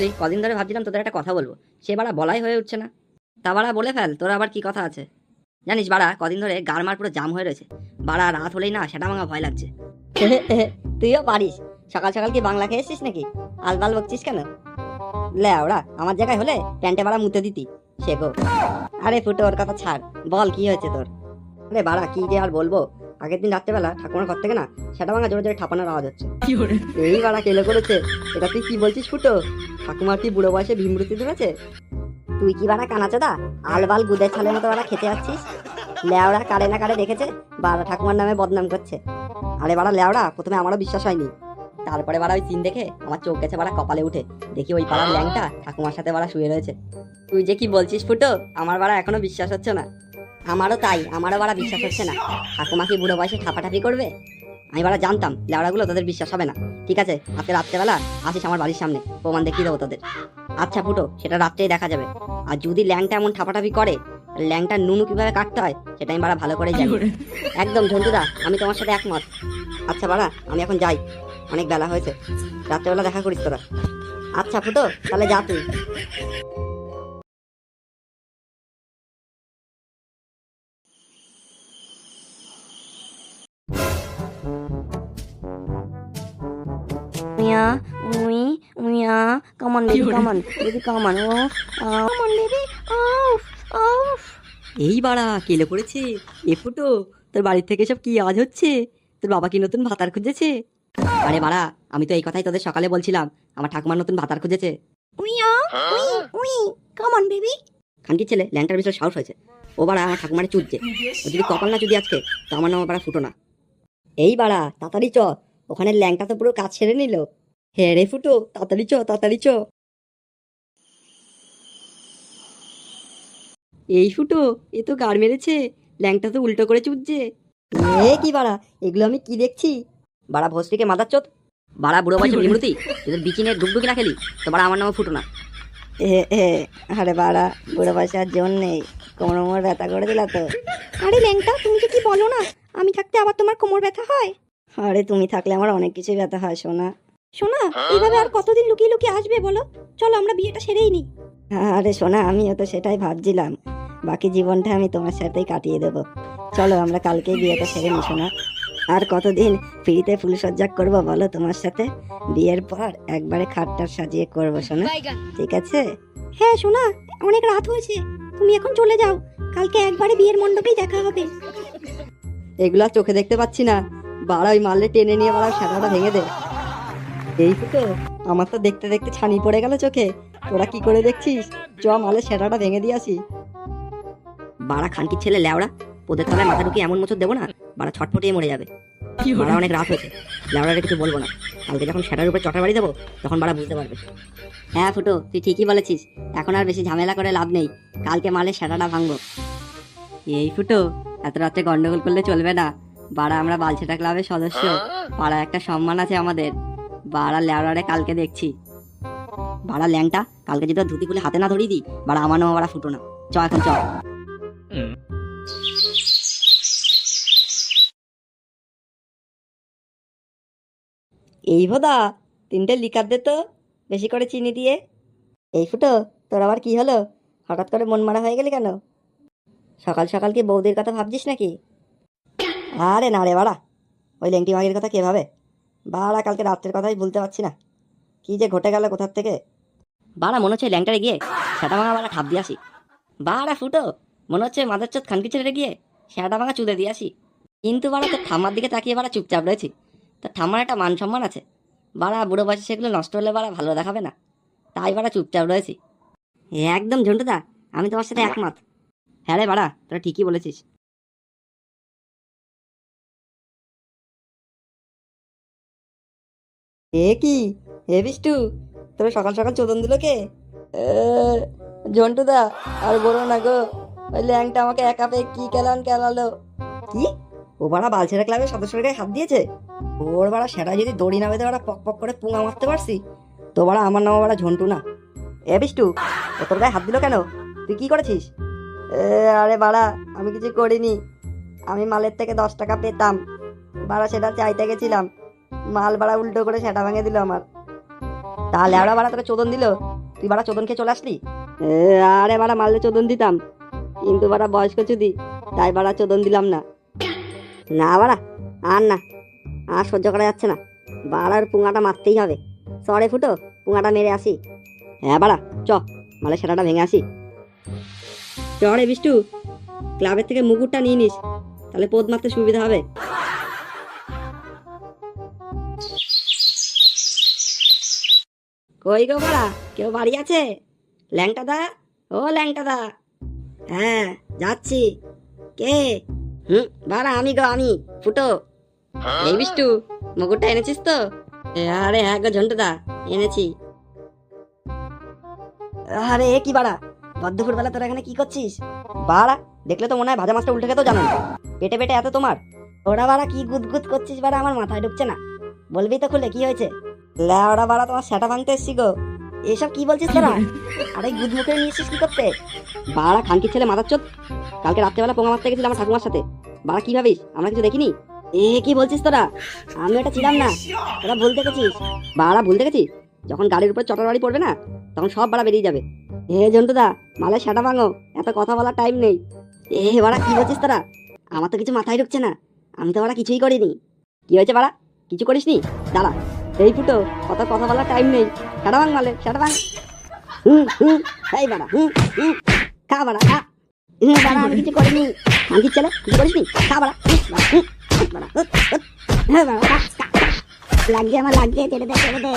Actually কদিন ধরে ভাবছিলাম তোদের একটা কথা বলব। সে বাড়া বলাই হয়ে উঠছে না। তা বাড়া বলে ফেল, তোর আবার কি কথা আছে? জানিস বাড়া, কদিন ধরে গারমার পুরো জাম হয়ে রয়েছে। বাড়া রাত হলেই না সেটা ভাঙা ভয় লাগছে। তুইও পারিস। সকাল সকাল কি বাংলা খেয়ে এসছিস নাকি? আলবাল বকছিস কেন? লে ওরা, আমার জায়গায় হলে প্যান্টে বাড়া মুতে দিতি। শেখো। আরে ফুটো, ওর কথা ছাড়। বল কি হয়েছে তোর? আরে বাড়া কি যে আর বলব? আগের দিন রাত্রেবেলা ঠাকুমার ঘর থেকে না সেটা ভাঙা জোরে জোরে ঠাপানোর আওয়াজ হচ্ছে। এই বাড়া কেলে করেছে এটা তুই কি বলছিস ফুটো? ঠাকুমার কি বুড়ো বয়সে ভীমরুতি ধরেছে তুই কি বাড়া কানাচোদা আলবাল গুদের ছালের মতো বাড়া খেতে যাচ্ছিস লেওড়া কারে না কারে দেখেছে? বাড়া ঠাকুমার নামে বদনাম করছে। আরে বাড়া লেওড়া প্রথমে আমারও বিশ্বাস হয়নি। তারপরে বাড়া ওই সিন দেখে আমার চোখ গেছে বাড়া কপালে উঠে। দেখি ওই পাড়ার ল্যাংটা ঠাকুমার সাথে বাড়া শুয়ে রয়েছে। তুই যে কি বলছিস ফুটো? আমার বাড়া এখনও বিশ্বাস হচ্ছে না। আমারও তাই আমারও বাড়া বিশ্বাস হচ্ছে না। ঠাকুমা কি বুড়ো বয়সে ঠাপাঠাপি করবে? আমি বাড়া জানতাম লেওড়াগুলো তোদের বিশ্বাস হবে না। ঠিক আছে আজকে রাত্রেবেলা আসিস আমার বাড়ির সামনে প্রমাণ দেখিয়ে দেবো তোদের। আচ্ছা ফুটো সেটা রাত্রেই দেখা যাবে। আর যদি ল্যাংটা এমন ঠাপাঠাপি করে ল্যাংটা নুনু কীভাবে কাটতে হয় সেটা আমি বাড়া ভালো করে জানি। একদম ঝন্টুদা আমি তোমার সাথে একমত। আচ্ছা বাড়া আমি এখন যাই। অনেক বেলা হয়েছে। রাত্রেবেলা দেখা করিস তোরা। আচ্ছা ফুটো তাহলে যা তুই। Baby, come on, baby, come on, oh, uh, come on, baby, oh, oh. এই বাড়া কেলে পড়েছে এ ফুটো তোর বাড়ির থেকে সব কি আওয়াজ হচ্ছে? তোর বাবা কি নতুন ভাতার খুঁজেছে? আরে বাড়া আমি তো এই কথাই তোদের সকালে বলছিলাম আমার ঠাকুমার নতুন ভাতার খুঁজেছে। we, we, come on, খানকি ছেলে ল্যাংটার বিষয় সাহস হয়েছে। ও বাড়া আমার ঠাকুমারে চুদছে। ও যদি কপাল না চুদি আজকে তো আমার নাম বাড়া ফুটো না। এই বাড়া তাড়াতাড়ি চ। ওখানে ল্যাংটা তো পুরো কাজ ছেড়ে নিল। হে রে ফুটো তাড়াতাড়ি চ তাড়াতাড়ি চ। এই ফুটো এ তো গাড় মেরেছে। ল্যাংটা তো উল্টো করে চুদছে। এ কি বাড়া এগুলো আমি কি দেখছি? বাড়া ভস্তিকে মাদার চোদ। বাড়া বুড়ো বয়সে বিমৃতি তোদের বিচিনে ডুবডুকি না খেলি। তো বাড়া আমার নামে ফুটো না। আরে বাড়া বুড়ো বয়সে জন্যে কোমর মোমর ব্যথা করে দিলা তো। আরে ল্যাংটা তুমি কি বলো না? আমি থাকতে আবার তোমার কোমর ব্যথা হয়? আরে তুমি থাকলে আমার অনেক কিছুই ব্যথা হয় সোনা। শোনা এইভাবে আর কতদিন লুকিয়ে লুকিয়ে আসবে বলো? চলো আমরা বিয়েটা সেরেই নিই। আরে সোনা আমিও তো সেটাই ভাবছিলাম। বাকি জীবনটা আমি তোমার সাথেই কাটিয়ে দেব। চলো আমরা কালকেই বিয়েটা সেরে নি সোনা। আর কতদিন ফ্রিতে ফুলসজ্জা করব বলো তোমার সাথে? বিয়ের পর একবারে খাটটার সাজিয়ে করব সোনা। ঠিক আছে? হ্যাঁ শোনা অনেক রাত হয়েছে। তুমি এখন চলে যাও। কালকে একবারে বিয়ের মণ্ডপেই দেখা হবে। এগুলো আর চোখে দেখতে পাচ্ছি না। বাড়া ওই মারলে টেনে নিয়ে বাড়া সাদাটা ভেঙে দে। এই তো আমার তো দেখতে দেখতে ছানি পড়ে গেল চোখে। তোরা কি করে দেখছিস? চ মালে সেটাটা ভেঙে দিয়ে আসি। বাড়া খানকি ছেলে লেওড়া ওদের তলায় মাথা ঢুকিয়ে এমন মোচর দেবো না বাড়া ছটফটিয়ে মরে যাবে। বাড়া অনেক রাত হয়েছে লেওড়াটা কিছু বলব না। কালকে যখন সেটার উপরে চটার বাড়ি দেবো তখন বাড়া বুঝতে পারবে। হ্যাঁ ফুটো তুই ঠিকই বলেছিস এখন আর বেশি ঝামেলা করে লাভ নেই কালকে মালে সেটাটা ভাঙবো। এই ফুটো এত রাত্রে গন্ডগোল করলে চলবে না। বাড়া আমরা বালছেটা ক্লাবের সদস্য। পাড়া একটা সম্মান আছে আমাদের। বাড়া ল্যাওড়ারে কালকে দেখছি। বাড়া ল্যাংটা, কালকে যদি ধুতি খুলে হাতে না ধরিয়ে দিই, বাড়া আমার নাম বাড়া ফুটো না। চ, এখন চ। এই ভোদা, তিনটে লিকার দে তো, বেশি করে চিনি দিয়ে। এই ফুটো, তোর আবার কি হলো? হঠাৎ করে মন মারা হয়ে গেলি কেন? সকাল সকাল কি বৌদির কথা ভাবছিস নাকি? আরে না রে বাড়া, ওই লেংটি মাগির কথা কে ভাবে? বাড়া, কালকে রাত্রের কথাই ভুলতে পারছি না। কি যে ঘটে গেল কোথার থেকে? বাড়া, মনে হচ্ছে ল্যাংটারে গিয়ে সেটা ভাঙা বাড়া ঠাপ দিয়ে আসি। বাড়া, ফুটো, মনে হচ্ছে মাদার চোদ খানকি ছেড়ে গিয়ে সেটা ভাঙা চুলে দিয়ে আসি। কিন্তু বাড়া, তোর ঠাম্মার দিকে তাকিয়ে বাড়া চুপচাপ রয়েছি। তোর ঠাম্মার একটা মান সম্মান আছে। বাড়া, বুড়ো বয়সে সেগুলো নষ্ট হলে বাড়া ভালো দেখাবে না। তাই বাড়া চুপচাপ রয়েছি। একদম ঝন্টুদা, আমি তোমার সাথে একমত। হ্যাঁ রে বাড়া, তোরা ঠিকই বলেছিস। এ কি? হে বিষ্টু, তোর সকাল সকাল চোদন দিল কে? জন্টুদা, আর বলো না গো, ওই ল্যাংটা আমাকে একা পেয়ে কি কেলান কেলালো। কি? ও বাড়া বালছেরা ক্লাবের সদস্যের গায়ে হাত দিয়েছে? ওর বাড়া সেটা যদি দড়ি না বেঁধে বাড়া পক পক করে পুঙা মারতে পারছি, তো বাড়া আমার নাম বাড়া ঝন্টু না। এ বিষ্টু, ও তোর গায়ে হাত দিল কেন? তুই কি করেছিস? আরে বাড়া, আমি কিছু করিনি। আমি মালের থেকে দশ টাকা পেতাম। বাড়া, সেটা চাইতে গেছিলাম। মাল বাড়া উল্টো করে সেটা ভেঙে দিল আমার। তাহলে লেবড়া বাড়া তোকে চোদন দিল? তুই বাড়া চোদন খেয়ে চলে আসলি? আরে বাড়া মারলে চোদন দিতাম। কিন্তু বাড়া বয়স্ক চুদি, তাই বাড়া চোদন দিলাম না। না বাড়া, আর না, আর সহ্য করা যাচ্ছে না। বাড়ার পুঙাটা মারতেই হবে। সরে ফুটো, পুঙাটা মেরে আসি। হ্যাঁ বাড়া, চ মালে সেটাটা ভেঙে আসি। রে বিষ্টু? ক্লাবের থেকে মুকুটটা নিয়ে নিস তাহলে পোদ মারতে সুবিধা হবে। কই গো বাড়া কেউ বাড়ি আছে? ল্যাংটা দা? ও ল্যাংটা দা। হ্যাঁ যাচ্ছি। কে? হুম? বাড়া আমি গো আমি ফুটো। এই বিষ্টু মুকুটটা এনেছিস তো? আরে হ্যাঁ গো ঝন্টুদা এনেছি। আরে কি বাড়া? বদ্ধপুর বেলা তোরা এখানে কি করছিস? বাড়া, দেখলে তো মনে হয় ভাজা মাছটা উল্টে খেতেও জানো না। পেটে পেটে এত তোমার। ওরা বাড়া কি গুদগুদ করছিস বাড়া? আমার মাথায় ঢুকছে না। বলবি তো খুলে, কি হয়েছে? লেওড়া বাড়া, তোমার সেটা ভাঙতে এসছি গো। এসব কি বলছিস তোরা? আরে গুদ মুখে নিয়ে এসছিস কি করতে? বাড়া খানকি ছেলে মাথার চোদ। কালকে রাত্রেবেলা পোঙা মারতে গেছিলাম আমার ঠাকুমার সাথে। বাড়া, কি ভাবিস? আমরা কিছু দেখিনি? এ, কি বলছিস তোরা? আমি এটা ছিলাম না। তোরা ভুল দেখেছিস? বাড়া, ভুল দেখেছিস? যখন গাড়ির উপর চটার বাড়ি পড়বে না, তখন সব বাড়া বেরিয়ে যাবে। হে জন্টুদা মালে সেটা ভাঙো এত কথা বলার টাইম নেই। এ বাড়া কি বলছিস তোরা? আমার তো কিছু মাথায় ঢুকছে না আমি তো বাড়া কিছুই করিনি। কি হয়েছে বাড়া? কিছু করিসনি? দাঁড়া এই ফুটো কত কথা বলার টাইম নেই। সেটা ভাঙ মালে সেটা ভাঙ। হুম হুম এই বাড়া হুম হুম খা বাড়া খা। হুম বাড়া আমি কিছু করিনি। আমি ছেলে কিছু করিসনি? খা বাড়া হুম, বাড়া, হ্যাঁ বাড়া। লাগছে আমার লাগছে ছেড়ে দে।